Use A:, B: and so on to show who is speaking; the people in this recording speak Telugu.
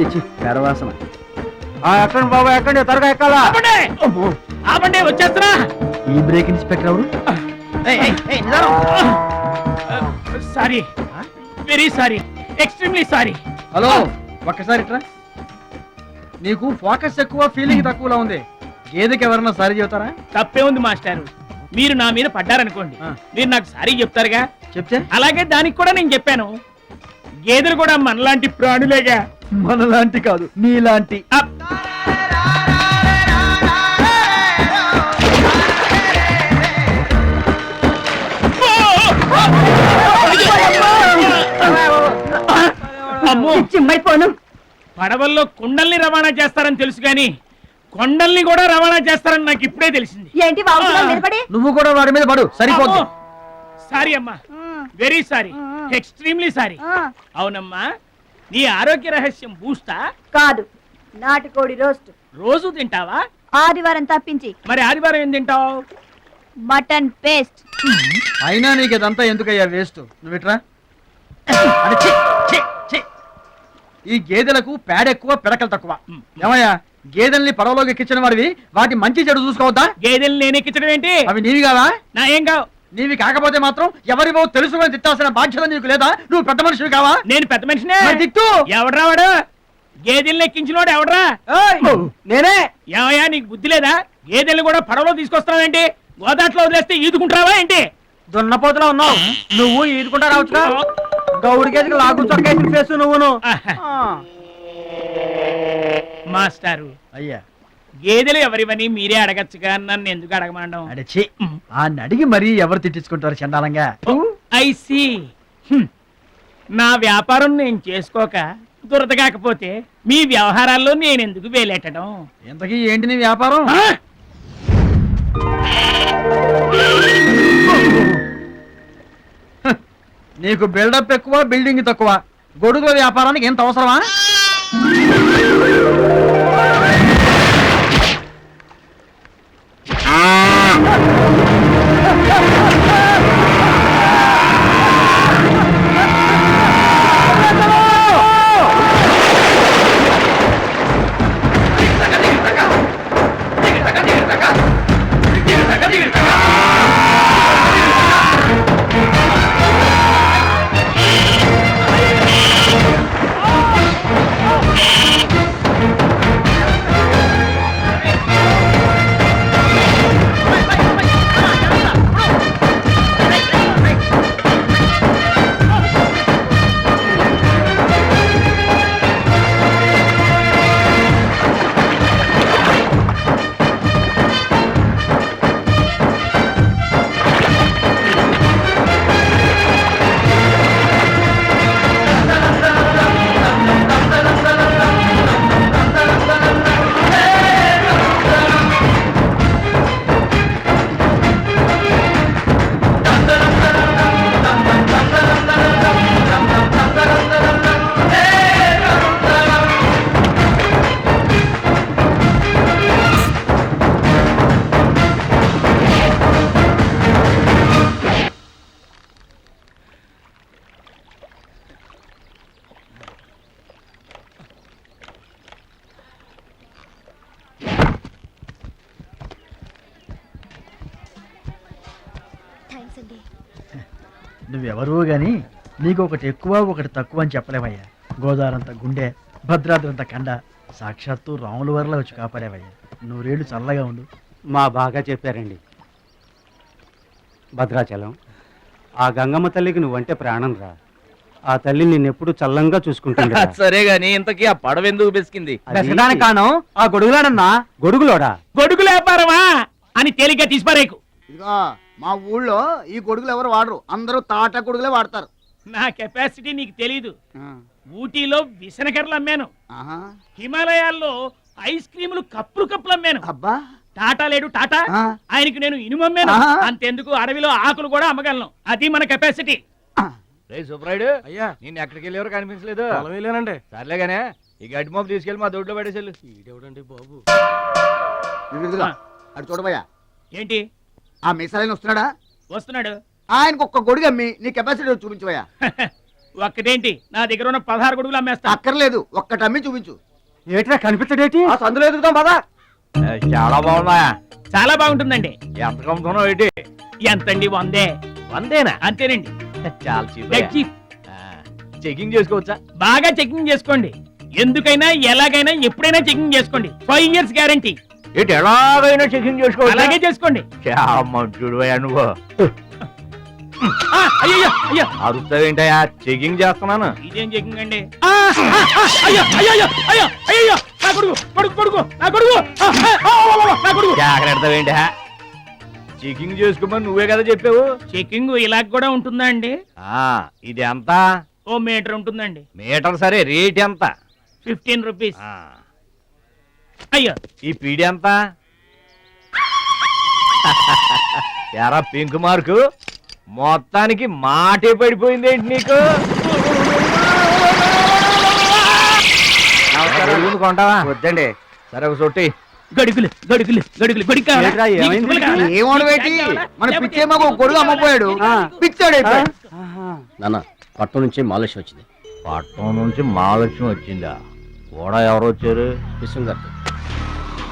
A: చిచ్చి పెరవాసన. ఆ, ఎక్కండి బాబు ఎక్కండి త్వరగా ఎక్కాలా?
B: ఆపండి! ఆపండి వచ్చేస్తున్నా!
A: ఈ బ్రేక్ ఇన్స్పెక్టర్ ఎవరు?
B: Sorry. Very sorry. Extremely sorry.
A: Hello ఒక్కసారి ఇట్రా. నీకు ఫోకస్ ఎక్కువ ఫీలింగ్ తక్కువలా ఉంది. గేదెకి ఎవరన్నా సారీ చెబుతారా?
B: తప్పే ఉంది మాస్టారు. మీరు నా మీద పడ్డారనుకోండి.
A: ఆ.
B: మీరు నాకు సారీ చెప్తారుగా?
A: చెప్తే?
B: అలాగే దానికి కూడా నేను చెప్పాను. గేదెలు కూడా మనలాంటి ప్రాణులేగా.
A: మనలాంటి కాదు నీలాంటి
B: అప్. అమ్మో!
C: చిమ్మైపోను
B: పడవల్లో కుండల్ని రవాణా చేస్తారని తెలుసు కానీ కొండల్ని కూడా రవాణా చేస్తారని నాకు ఇప్పుడే తెలిసింది.
C: ఏంటి నిలబడి?
A: నువ్వు కూడా వాడి మీద పడు సరిపోద్ది.
B: సారీ అమ్మా. వెరీ సారీ ఎక్స్ట్రీమ్లీ సారీ అవునమ్మా. నీ ఆరోగ్య రహస్యం బూస్తా
C: కాదు. నాటుకోడి రోస్ట్.
B: రోజు తింటావా?
C: ఆదివారం తప్పించి.
B: మరి ఆదివారం ఏం తింటావు?
C: Mutton paste.
A: అయినా నీకు ఇదంతా ఎందుకయ్యా వేస్ట్? నువ్వు ఇట్రా అరే, ఛీ, ఛీ, ఛీ. ఈ గేదెలకు పేడ ఎక్కువ పిడకలు తక్కువ. ఏమయ్యా గేదెల్ని పడవలోకి ఎక్కించిన వాడివి వాటి మంచి చెడు చూసుకోవద్దా?
B: గేదెలు నేను ఎక్కించడం ఏంటి?
A: అవి నీవి కావా?
B: నా ఏం కావు.
A: నీవి కాకపోతే మాత్రం ఎవరివో తెలుసుకొని తిట్టాల్సిన బాధ్యత నీకు లేదా? నువ్వు పెద్ద మనిషివి కావా?
B: నేను పెద్ద మనిషినే.
A: తిట్టు.
B: ఎవడ్రా వాడు గేదెల్ని ఎక్కించినోడు ఎవడ్రా?
A: నేనే.
B: ఏమయ్యా నీకు బుద్ధి లేదా? గేదెల్ని కూడా పడవలో తీసుకొస్తున్నావేంటి గోదాట్లో వదిలేస్తే ఈదుకుంటావా ఏంటి?
A: దున్నపోతులా ఉన్నావు. నువ్వు ఈదుకుంటా రావచ్చుగా? గౌడి గేదెకి లాగు చొక్కేసిన ఫేస్ నువ్వును.
B: మాస్టారు.
A: అయ్యా.
B: గేదెలు ఎవరివని మీరే అడగచ్చుగా నన్ను ఎందుకు అడగమండం
A: అడచి ఆ నడిగి మరీ ఎవరు తిట్టించుకుంటారు చండాలంగా?
B: I see. నా వ్యాపారం నేను చేసుకోక దురద కాకపోతే మీ వ్యవహారాల్లో నేను ఎందుకు వేలెట్టడం
A: ఇంతకీ ఏంటి నీ వ్యాపారం? నీకు బిల్డప్ ఎక్కువ బిల్డింగ్ తక్కువ. గొడుగుల వ్యాపారానికి ఎంత అవసరమా? నువ్వెవరూ గాని నీకు ఒకటి ఎక్కువ ఒకటి తక్కువ అని చెప్పలేవయ్యా. గోదావరంత గుండె భద్రాద్రంత కండ సాక్షాత్తు రాముల వరలో వచ్చి కాపాడేవయ్యా. నూరేళ్ళు చల్లగా ఉండు.
D: మా బాగా చెప్పారండి. భద్రాచలం ఆ గంగమ్మ తల్లికి నువ్వంటే ప్రాణం రా. ఆ తల్లి నిన్నెప్పుడు చల్లంగా చూసుకుంటుంది
E: సరే గాని ఇంతకీ ఆ పడవ ఎందుకు బెసికింది?
A: కాను ఆ గొడుగులాడన్నా.
D: గొడుగులోడా?
B: గొడుగుల వ్యాపారమా అని తేలిగ్గా తీసిపారేకు.
F: ఇదిగో మా ఊళ్ళో ఈ గొడుగులు ఎవరు వాడరు. అందరూ తాటా గొడుగులే వాడతారు.
B: నా కెపాసిటీ నీకు తెలీదు. ఊటీలో విసనకర్రలు అమ్మాను.
F: ఆహా.
B: హిమాలయాల్లో ఐస్ క్రీములు కప్పులు కప్పులు అమ్మాను.
F: అబ్బా.
B: టాటా లేడు టాటా. ఆయనకి నేను ఇనుము అమ్మాను. అంతెందుకు అడవిలో ఆకులు కూడా అమ్మగలను. అది మన కెపాసిటీ.
E: రే సుబ్రాయుడు
G: అయ్యా.
E: నేను ఎక్కడికి వెళ్ళేవారు కనిపించలేదు.
G: వెళ్ళానండి
E: సర్లేగానే ఈ గడ్డి మోపు తీసుకెళ్ళి మా దొడ్లో పడేసేళ్ళు.
G: ఈడెవడండి బాబు.
F: అటు చూడబోయా.
B: ఏంటి?
F: ఆ మిసాలైన వస్తున్నాడా?
B: వస్తున్నాడు.
F: ఆయనకు ఒక్క గొడుగు అమ్మి నీ కెపాసిటీ చూపించబోయా
B: ఒక్కటేంటి? నా దగ్గర ఉన్న పదహారు గొడుగులు అమ్మేస్తా.
F: అక్కర్లేదు ఒక్కటి అమ్మి చూపించు.
D: ఏట్రా కనిపించడేటి
F: ఆ సందులో ఎదుగుతాం పదా.
E: చాలా బాగుందా?
B: చాలా బాగుంటుందండి.
E: ఎంత కమ్ముతున్నావు ఏంటి?
B: ఎంతండి వందే.
E: వందేనా?
B: అంతేనండి.
E: చాలా చీప్
B: డెడ్ చీప్.
E: చెకింగ్ చేసుకోవచ్చా?
B: బాగా చెకింగ్ చేసుకోండి. ఎందుకైనా ఎలాగైనా ఎప్పుడైనా చెకింగ్ చేసుకోండి. ఫైవ్ ఇయర్స్ గ్యారంటీ
E: ఏంటి ఎలాగైనా చెకింగ్ చేసుకోవచ్చా?
B: అలాగే చేసుకోండి.
E: మంచుడు నువ్వు.
B: ఆ, అయ్యయ్యో అయ్యో.
E: అరుస్తావేంటయా చెకింగ్ చేస్తున్నాను.
B: ఇదేం చెకింగ్ అండి? ఆ, ఆ, ఆ, అయ్యో అయ్యో అయ్యో అయ్యో అయ్యో నా కొడుకు కొడుకు కొడుకు నా కొడుకు. ఆ, ఆ, ఆ, ఆ, ఆ, నా కొడుకు.
E: జాగ్రత్తవేంటి చెకింగ్ చేసుకోమని నువ్వే కదా చెప్పావు?
B: చెకింగ్ ఇలా కూడా ఉంటుందా అండి?
E: ఆ ఇది ఎంత?
B: ఓ మీటర్ ఉంటుందండి.
E: మీటర్ సరే రేట్ ఎంత?
B: Fifteen rupees. అయ్యో.
E: ఈ పీడి ఎంత? ఎరా పింక్ మార్కు. మొత్తానికి మాటే పడిపోయింది ఏంటి నీకు? కొంటావా?
F: వద్దండి.
E: సరే ఒక సొట్టి
B: గడుగులు గడుగులు గడుగులు గొడుగు కావాలా?
D: ఏంట్రా, ఏమైంది?
F: ఏమోడు వేటి మన పిచ్చే మాకు ఒక గొడుగు అమ్మపోయాడు. పిచ్చాడు.
G: నాన్న పట్నం నుంచి మాలేష్ వచ్చింది.
E: పట్టణం నుంచి మహాలక్ష్మి వచ్చిందా? కూడా ఎవరు వచ్చారు
G: విశ్వం గారు.